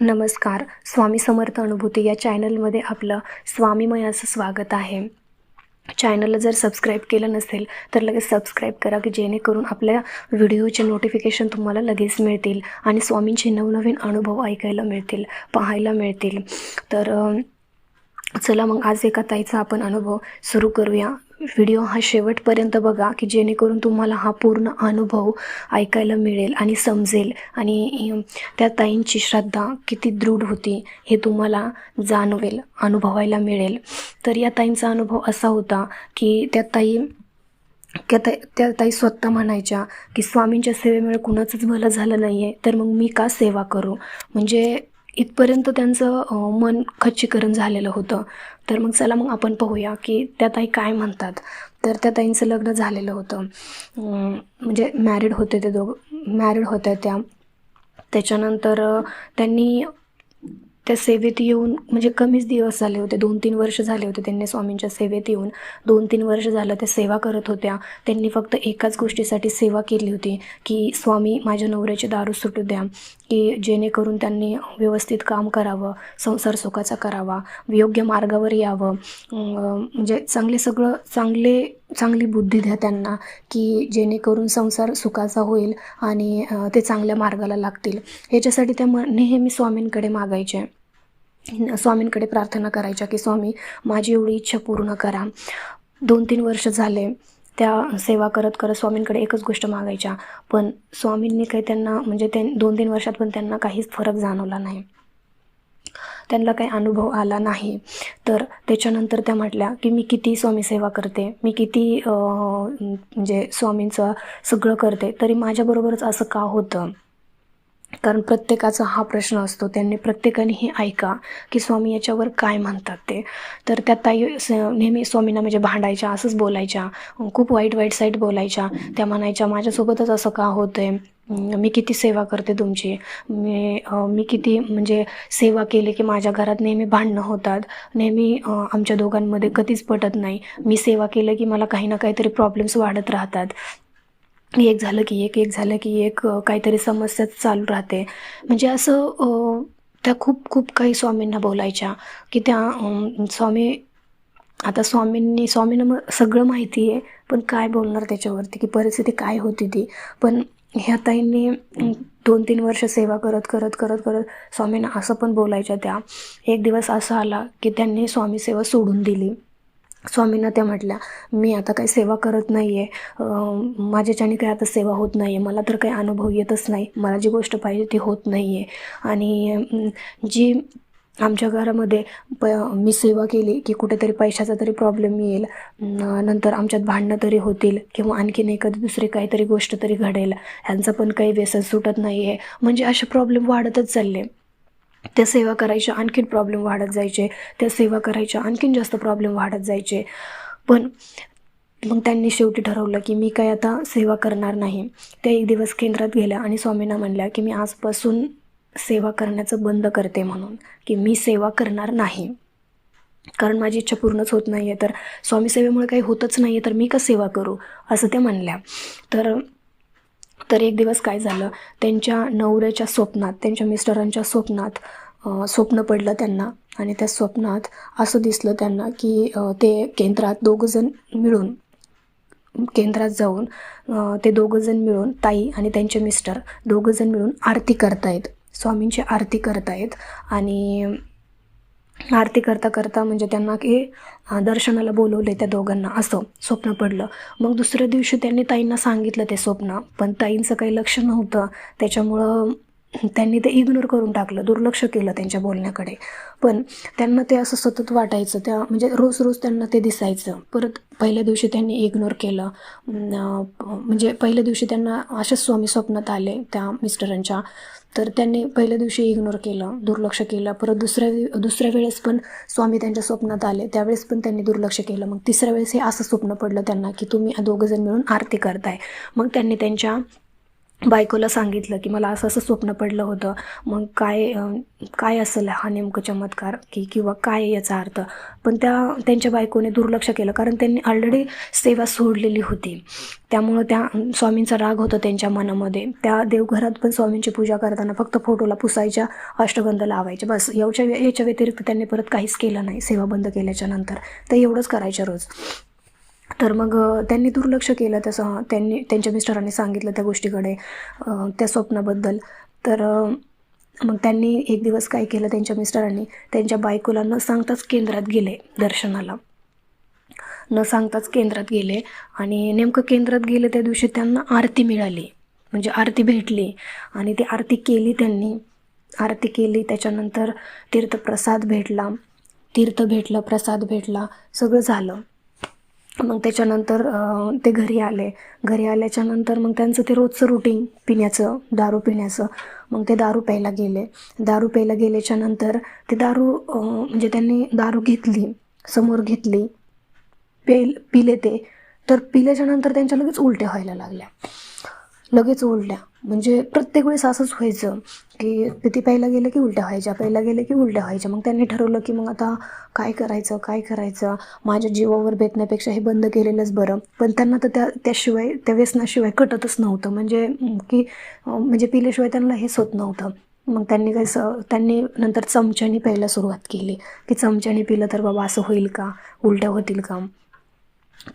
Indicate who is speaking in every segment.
Speaker 1: नमस्कार स्वामी समर्थ अनुभूती या चॅनलमध्ये आपलं स्वामीमयाचं स्वागत आहे. चॅनलला जर सबस्क्राईब केलं नसेल तर लगेच सबस्क्राईब करा की जेणेकरून आपल्या व्हिडिओचे नोटिफिकेशन तुम्हाला लगेच मिळतील आणि स्वामींचे नवनवीन अनुभव ऐकायला मिळतील पाहायला मिळतील. तर चला मग आज एका ताईचा आपण अनुभव सुरू करूया. व्हिडिओ हा शेवटपर्यंत बघा की जेणेकरून तुम्हाला हा पूर्ण अनुभव ऐकायला मिळेल आणि समजेल. आणि त्या ताईंची श्रद्धा किती दृढ होती हे तुम्हाला जाणवेल अनुभवायला मिळेल. तर या ताईंचा अनुभव असा होता की त्या ताई त्या ताई त्या ताई स्वतः म्हणायच्या की स्वामींच्या सेवेमुळे कुणाचंच भलं झालं नाही आहे तर मग मी का सेवा करू? म्हणजे इथपर्यंत त्यांचं मन खच्चीकरण झालेलं होतं. तर मग चला मग आपण पाहूया की त्या ताई काय म्हणतात. तर त्या ताईंचं लग्न झालेलं होतं. म्हणजे मॅरिड होते ते दोघं मॅरिड होत्या त्या. त्याच्यानंतर त्यांनी त्या सेवेत येऊन म्हणजे कमीच दिवस झाले होते दोन तीन वर्ष झाले होते त्यांनी स्वामींच्या सेवेत येऊन. दोन तीन वर्ष झालं त्या सेवा करत होत्या. त्यांनी फक्त एकाच गोष्टीसाठी सेवा केली होती की स्वामी माझ्या नवऱ्याची दारू सुटू द्या की जेणेकरून त्यांनी व्यवस्थित काम करावं संसार सुखाचा करावा योग्य मार्गावर यावं. म्हणजे चांगले सगळं चांगले चांगली बुद्धी द्या त्यांना की जेणेकरून संसार सुखाचा होईल आणि ते चांगल्या मार्गाला लागतील. ह्याच्यासाठी त्या म नेहमी स्वामींकडे मागायचे. स्वामींकडे प्रार्थना करायच्या की स्वामी माझी एवढी इच्छा पूर्ण करा. दोन तीन वर्ष झाले त्या सेवा करत करत स्वामींकडे एकच गोष्ट मागायच्या. पण स्वामींनी काही त्यांना म्हणजे ते दोन तीन वर्षात पण त्यांना काहीच फरक जाणवला नाही. त्यांना काही अनुभव आला नाही. तर त्याच्यानंतर त्या म्हटल्या की मी किती स्वामीसेवा करते मी किती म्हणजे स्वामींचं सगळं करते तरी माझ्याबरोबरच असं का होतं? कारण प्रत्येकाचा हा प्रश्न असतो त्यांनी प्रत्येकाने हे ऐका की स्वामी याच्यावर काय म्हणतात ते. तर त्या ताई स- नेहमी स्वामींना म्हणजे भांडायच्या असंच बोलायच्या खूप वाईट वाईट साईट बोलायच्या त्या म्हणायच्या माझ्यासोबतच असं का होतं आहे मी किती सेवा करते तुमची? मी मी किती म्हणजे सेवा केली की माझ्या घरात नेहमी भांडणं होतात. नेहमी आमच्या दोघांमध्ये कधीच पटत नाही. मी सेवा केलं की मला काही ना काहीतरी प्रॉब्लेम्स वाढत राहतात. एक झालं की एक एक झालं की एक काहीतरी समस्या चालू राहते. म्हणजे असं त्या खूप खूप काही स्वामींना बोलायच्या की त्या स्वामी आता स्वामींनी स्वामींना मग सगळं माहिती आहे पण काय बोलणार त्याच्यावरती? की परिस्थिती काय होती ती? पण ह्या ताईंनी दोन तीन वर्ष सेवा करत करत करत करत स्वामींना असं पण बोलायच्या त्या. एक दिवस असा आला की त्यांनी स्वामी सेवा सोडून दिली. स्वामींना त्या म्हटल्या मी आता काही सेवा करत नाही आहे माझ्याच्याने काही आता सेवा होत नाही आहे मला तर काही अनुभव येतच नाही. मला जी गोष्ट पाहिजे ती होत नाही आहे आणि जी आमच्या घरामध्ये प मी सेवा केली की कुठेतरी पैशाचा तरी प्रॉब्लेम येईल. नंतर आमच्यात भांडणं तरी होतील किंवा आणखीन एखादी दुसरी काहीतरी गोष्ट तरी घडेल. ह्यांचा पण काही व्यसन सुटत नाही आहे म्हणजे असे प्रॉब्लेम वाढतच चालले. त्या सेवा करायच्या आणखीन प्रॉब्लेम वाढत जायचे. त्या सेवा करायच्या आणखीन जास्त प्रॉब्लेम वाढत जायचे. पण मग त्यांनी शेवटी ठरवलं की मी काय आता सेवा करणार नाही. त्या एक दिवस केंद्रात गेल्या आणि स्वामींना म्हणल्या की मी आजपासून सेवा करण्याचं बंद करते म्हणून की मी सेवा करणार नाही. कारण माझी इच्छा पूर्णच होत नाही आहे तर स्वामी सेवेमुळे काही होतच नाही आहे तर मी का सेवा करू? असं त्या म्हणल्या. तर तर एक दिवस काय झालं? त्यांच्या नवऱ्याच्या स्वप्नात त्यांच्या मिस्टरांच्या स्वप्नात स्वप्न पडलं त्यांना. आणि त्या स्वप्नात असं दिसलं त्यांना की ते केंद्रात दोघंजण मिळून केंद्रात जाऊन ते दोघंजण मिळून ताई आणि त्यांचे मिस्टर दोघंजण मिळून आरती करतायत. स्वामींची आरती करतायत आणि आरती करता करता म्हणजे त्यांना की दर्शनाला बोलवले त्या दोघांना. असं स्वप्न पडलं. मग दुसऱ्या दिवशी त्यांनी ताईंना सांगितलं ते स्वप्न. पण ताईंचं काही लक्ष नव्हतं. त्याच्यामुळं त्यांनी ते इग्नोर करून टाकलं दुर्लक्ष केलं त्यांच्या बोलण्याकडे. पण त्यांना ते असं सतत वाटायचं त्या म्हणजे रोज रोज त्यांना ते दिसायचं. परत पहिल्या दिवशी त्यांनी इग्नोर केलं. म्हणजे पहिल्या दिवशी त्यांना असेच स्वामी स्वप्नात आले त्या मिस्टरांच्या. तर त्यांनी पहिल्या दिवशी इग्नोर केलं दुर्लक्ष केलं. परत दुसऱ्या दुसऱ्या वेळेस पण स्वामी त्यांच्या स्वप्नात आले. त्यावेळेस पण त्यांनी दुर्लक्ष केलं. मग तिसऱ्या वेळेस हे असं स्वप्न पडलं त्यांना की तुम्ही दोघंजण मिळून आरती करताय. मग त्यांनी त्यांच्या बायकोला सांगितलं की मला असं असं स्वप्न पडलं होतं. मग काय काय असेल हा नेमकं चमत्कार की किंवा काय याचा अर्थ? पण त्या त्यांच्या बायकोने दुर्लक्ष केलं कारण त्यांनी ऑलरेडी सेवा सोडलेली होती. त्यामुळं त्या स्वामींचा राग होता त्यांच्या मनामध्ये. त्या देवघरात पण स्वामींची पूजा करताना फक्त फोटोला पुसायच्या अष्टगंध लावायच्या. बस याच्या याच्या व्यतिरिक्त त्यांनी परत काहीच केलं नाही सेवा बंद केल्याच्यानंतर. तर एवढंच करायच्या रोज. तर मग त्यांनी दुर्लक्ष केलं तसं त्यांनी त्यांच्या मिस्टरांनी सांगितलं त्या गोष्टीकडे त्या स्वप्नाबद्दल. तर मग त्यांनी एक दिवस काय केलं त्यांच्या मिस्टरांनी? त्यांच्या बायकोला न सांगताच केंद्रात गेले दर्शनाला. न सांगताच केंद्रात गेले आणि नेमकं केंद्रात गेले त्या दिवशी त्यांना आरती मिळाली. म्हणजे आरती भेटली आणि ती आरती केली त्यांनी. आरती केली त्याच्यानंतर तीर्थप्रसाद भेटला. तीर्थ भेटलं प्रसाद भेटला सगळं झालं. मग त्याच्यानंतर ते घरी आले. घरी आल्याच्यानंतर मग त्यांचं ते रोजचं रुटीन पिण्याचं दारू पिण्याचं मग ते दारू प्यायला गेले. दारू प्यायला गेल्याच्यानंतर ते दारू म्हणजे त्यांनी दारू घेतली समोर घेतली पेल पिले ते. तर पिल्याच्या नंतर त्यांच्या लगेच उलट्या व्हायला लागल्या. लगेच उलट्या. म्हणजे प्रत्येक वेळेस असंच व्हायचं की किती प्यायला गेलं की उलट्या व्हायच्या प्यायला गेलं की उलट्या व्हायच्या. मग त्यांनी ठरवलं की मग आता काय करायचं काय करायचं? माझ्या जीवावर बेतण्यापेक्षा हे बंद केलेलंच बरं. पण त्यांना तर त्या त्याशिवाय त्या व्यसनाशिवाय कटतच नव्हतं. म्हणजे की म्हणजे पिल्याशिवाय त्यांना हेच होत नव्हतं. मग त्यांनी काय स त्यांनी नंतर चमच्याने प्यायला सुरुवात केली की चमच्याने पिलं तर बाबा असं होईल का? उलट्या होतील का?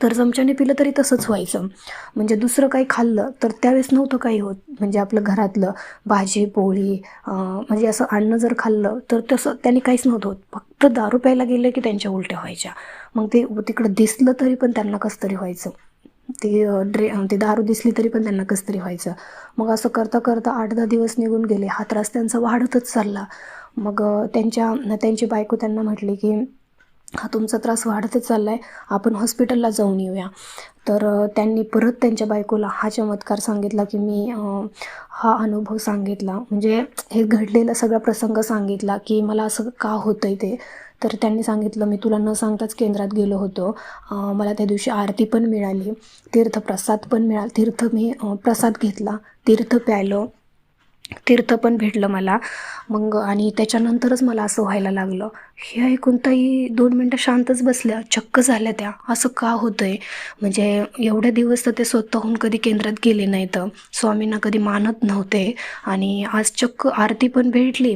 Speaker 1: तर चमच्याने पिलं तरी तसंच व्हायचं. म्हणजे दुसरं काही खाल्लं तर त्यावेळेस नव्हतं काही होत. म्हणजे आपलं घरातलं भाजी पोळी म्हणजे असं अन्न जर खाल्लं तर तसं त्यांनी काहीच नव्हतं होत. फक्त दारू प्यायला गेलं की त्यांच्या उलट्या व्हायच्या. मग ते तिकडं दिसलं तरी पण त्यांना कसं तरी व्हायचं. ते ड्रे ते दारू दिसली तरी पण त्यांना कसं तरी व्हायचं. मग असं करता करता आठ दहा दिवस निघून गेले. हा त्रास त्यांचा वाढतच चालला. मग त्यांच्या त्यांची बायको त्यांना म्हटली की हा तुमचा त्रास वाढतच चालला आहे आपण हॉस्पिटलला जाऊन येऊया. तर त्यांनी परत त्यांच्या बायकोला हा चमत्कार सांगितला की मी हा अनुभव सांगितला. म्हणजे हे घडलेला सगळा प्रसंग सांगितला की मला असं का होतं आहे ते. तर त्यांनी सांगितलं मी तुला न सांगताच केंद्रात गेलो होतो. मला त्या दिवशी आरती पण मिळाली. तीर्थप्रसाद पण मिळाला. तीर्थ मी प्रसाद घेतला. तीर्थ प्यायलो. तीर्थ पण भेटलं मला. मग आणि त्याच्यानंतरच मला असं व्हायला लागलं. हे ऐकून ताई दोन मिनटं शांतच बसल्या. चक्क झाल्या त्या. असं का होतं आहे म्हणजे एवढ्या दिवस तर ते स्वतःहून कधी केंद्रात गेले नाहीत. स्वामींना कधी मानत नव्हते. आणि आज चक्क आरती पण भेटली.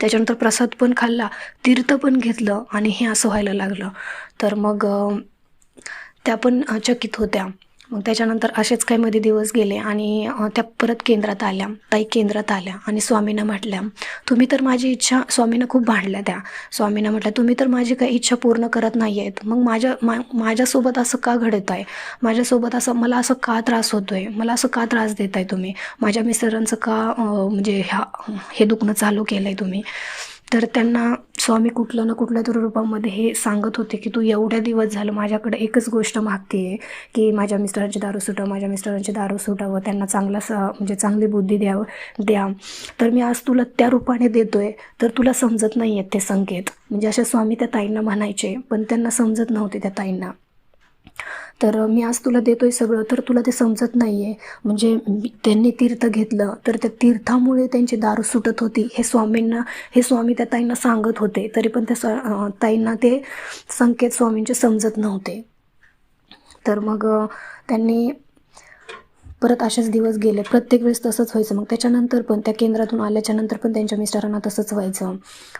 Speaker 1: त्याच्यानंतर प्रसाद पण खाल्ला. तीर्थ पण घेतलं. आणि हे असं व्हायला लागलं. तर मग त्या पण चकित होत्या. मग त्याच्यानंतर असेच काही मध्ये दिवस गेले आणि त्या परत केंद्रात आल्या ताई केंद्रात आल्या आणि स्वामींना म्हटल्या तुम्ही तर माझी इच्छा स्वामींना खूप भांडल्या त्या. स्वामींना म्हटल्या तुम्ही तर माझी काही इच्छा पूर्ण करत नाही आहेत मग माझ्या मा माझ्यासोबत असं का घडत आहे माझ्यासोबत असं मला असं का त्रास होतो आहे मला असं का त्रास देत आहे तुम्ही? माझ्या मिस्टरांचं का म्हणजे ह्या हे दुखणं चालू केलं आहे तुम्ही? तर त्यांना स्वामी कुठलं ना कुठल्या तरी रूपामध्ये हे सांगत होते की तू एवढ्या दिवस झालं माझ्याकडे एकच गोष्ट मागते आहे की माझ्या मिस्टरांची दारू सुटावं माझ्या मिस्टरांची दारू सुटावं त्यांना चांगला स म्हणजे चांगली बुद्धी द्यावं द्या. तर मी आज तुला त्या रूपाने देतो आहे तर तुला समजत नाही आहेत ते संकेत. म्हणजे अशा स्वामी त्या ताईंना म्हणायचे पण त्यांना समजत नव्हते त्या ताईंना. तर मी आज तुला देतोय सगळं तर तुला ते समजत नाही आहे म्हणजे त्यांनी तीर्थ घेतलं तर त्या तीर्थामुळे त्यांची दारू सुटत होती. हे स्वामींना हे स्वामी त्या ताईंना सांगत होते. तरी पण त्या ताईंना ते संकेत स्वामींचे समजत नव्हते. तर मग त्यांनी परत असेच दिवस गेले. प्रत्येक वेळेस तसंच व्हायचं. मग त्याच्यानंतर पण त्या केंद्रातून आल्याच्यानंतर पण त्यांच्या मिस्टरांना तसंच व्हायचं.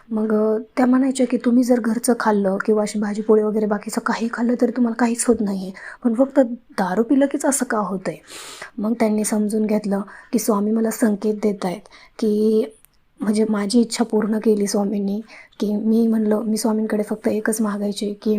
Speaker 1: मग त्या म्हणायच्या की तुम्ही जर घरचं खाल्लं किंवा अशी भाजीपोळी वगैरे बाकीचं काही खाल्लं तरी तुम्हाला काहीच होत नाही आहे पण फक्त दारू पिलं कीच असं का होतं आहे मग त्यांनी समजून घेतलं की स्वामी मला संकेत देत आहेत की म्हणजे माझी इच्छा पूर्ण केली स्वामींनी की मी म्हणलं मी स्वामींकडे फक्त एकच मागायची की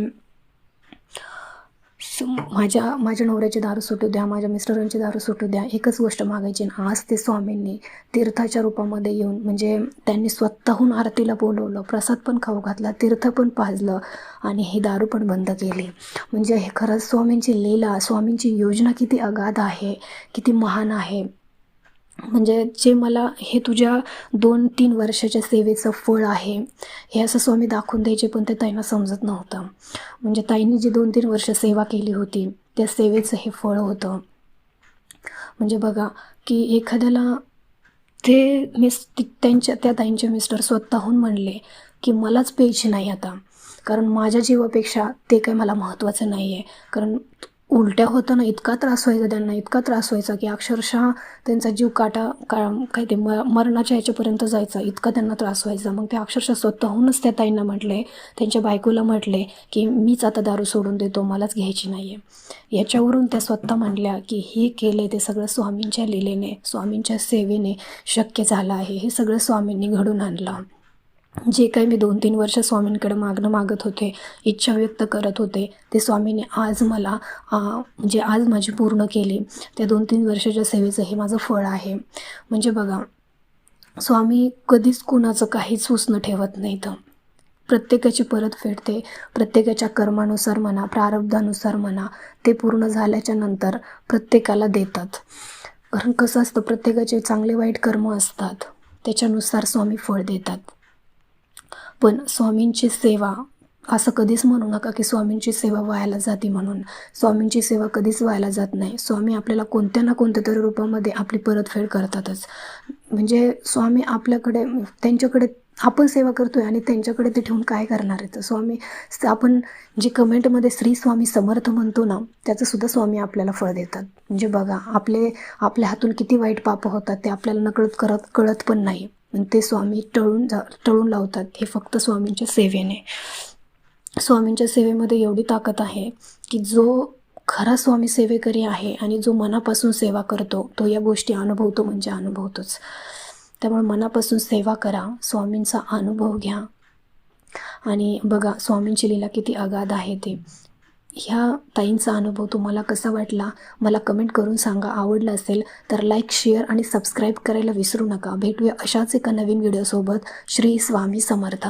Speaker 1: माझ्या माझ्या नवऱ्याची दारू सुटू द्या माझ्या मिस्टरांची दारू सुटू द्या एकच गोष्ट मागायची आणि आज ते स्वामींनी तीर्थाच्या रूपामध्ये येऊन म्हणजे त्यांनी स्वतःहून आरतीला बोलवलं प्रसाद पण खाऊ घातला तीर्थ पण पाजलं आणि हे दारू पण बंद केली. म्हणजे हे खरंच स्वामींची लीला स्वामींची योजना किती अगाध आहे किती महान आहे. म्हणजे जे मला हे तुझ्या दोन तीन वर्षाच्या सेवेचं फळ आहे हे असं स्वामी दाखवून द्यायचे पण ते ताईंना समजत नव्हतं. म्हणजे ताईंनी जी दोन तीन वर्ष सेवा केली होती त्या सेवेचं हे फळ होतं. म्हणजे बघा की एखाद्याला ते मिस ती- त्यांच्या त्या ताईंचे मिस्टर स्वतःहून म्हणले की मलाच प्यायची नाही आता. कारण माझ्या जीवापेक्षा ते काही मला महत्त्वाचं नाही आहे कारण उलट्या होताना इतका त्रास व्हायचा त्यांना इतका त्रास व्हायचा की अक्षरशः त्यांचा जीव काटा का काय ते म मरणाच्या याच्यापर्यंत जायचा इतका त्यांना त्रास व्हायचा. मग ते अक्षरशः स्वतःहूनच त्या ताईंना म्हटले त्यांच्या बायकोला म्हटले की मीच आता दारू सोडून देतो मलाच घ्यायची नाही आहे याच्यावरून त्या स्वतः म्हटल्या की हे केले ते सगळं स्वामींच्या लिलेने स्वामींच्या सेवेने शक्य झालं आहे. हे सगळं स्वामींनी घडून आणलं. जे काही मी दोन तीन वर्ष स्वामींकडे मागणं मागत होते इच्छा व्यक्त करत होते ते स्वामीने आज मला म्हणजे आज माझी पूर्ण केली. त्या दोन तीन वर्षाच्या सेवेचं हे माझं फळ आहे. म्हणजे बघा स्वामी कधीच कुणाचं काहीच सुसणं ठेवत नाहीत. प्रत्येकाची परत फेडते प्रत्येकाच्या कर्मानुसार म्हणा प्रारब्धानुसार म्हणा ते पूर्ण झाल्याच्यानंतर प्रत्येकाला देतात. कारण कसं असतं प्रत्येकाचे चांगले वाईट कर्म असतात. त्याच्यानुसार स्वामी फळ देतात. पण स्वामींची सेवा असं कधीच म्हणू नका की स्वामींची सेवा व्हायला जाते म्हणून. स्वामींची सेवा कधीच व्हायला जात नाही. स्वामी आपल्याला कोणत्या ना कोणत्या तरी रूपामध्ये आपली परतफेड करतातच. म्हणजे स्वामी आपल्याकडे त्यांच्याकडे आपण सेवा करतोय आणि त्यांच्याकडे ते ठेवून काय करणार आहे तर स्वामी आपण जे कमेंटमध्ये श्री स्वामी समर्थ म्हणतो ना त्याचं सुद्धा स्वामी आपल्याला फळ देतात. म्हणजे बघा आपले आपल्या हातून किती वाईट पापं होतात ते आपल्याला नकळत करत कळत पण नाही. आणि ते स्वामी टळून जा टळून लावतात. हे फक्त स्वामींच्या सेवेने. स्वामींच्या सेवेमध्ये एवढी ताकद आहे की जो खरा स्वामी सेवेकरी आहे आणि जो मनापासून सेवा करतो तो या गोष्टी अनुभवतो म्हणजे अनुभवतोच. त्यामुळे मनापासून सेवा करा स्वामींचा अनुभव घ्या. आणि बघा स्वामींची लीला किती अगाध आहे ते. ह्या ताईंचा अनुभव तुम्हाला कसा वाटला? मला कमेंट करून सांगा. आवडला असेल तर लाईक शेअर आणि सबस्क्राईब करायला विसरू नका. भेटूया अशाच एका नवीन व्हिडिओसोबत श्री स्वामी समर्थ.